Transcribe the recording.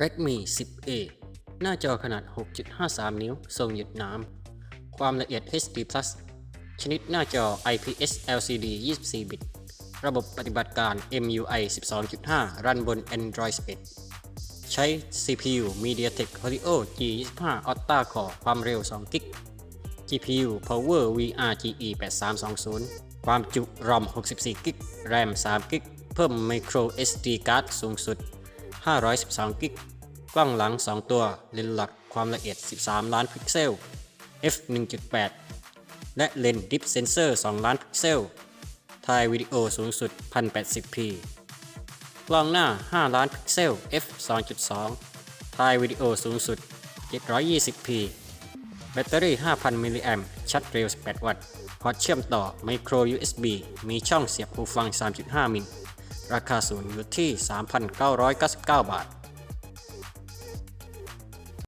Redmi 10A หน้าจอขนาด 6.53 นิ้ว ทรงหยุดน้ำ ความละเอียด HD+ ชนิดหน้าจอ IPS LCD 24 บิต ระบบปฏิบัติการ MUI 12.5 รันบน Android 11 ใช้ CPU MediaTek Helio G25 Octa Core ความเร็ว2กิก GPU Power VRGE 8320 ความจุ ROM 64 กิก RAM 3 กิก เพิ่ม Micro SD Card สูงสุด 512 กิก กล้องหลัง 2 ตัว เลนส์หลักความละเอียด 13 ล้านพิกเซล f 1.8 และเลนส์ Dip Sensor 2ล้านพิกเซล ถ่ายวิดีโอสูงสุด 1080p กล้องหน้า 5 ล้านพิกเซล f 2.2 ถ่ายวิดีโอสูงสุด 720p แบตเตอรี่ 5,000 มิลลิแอมป์ชัดเร็ว 18 วัตต์ พอร์ตเชื่อมต่อ Micro USB มีช่องเสียบหูฟัง 3.5 มิล ราคาสูงอยู่ที่ 3,999 บาท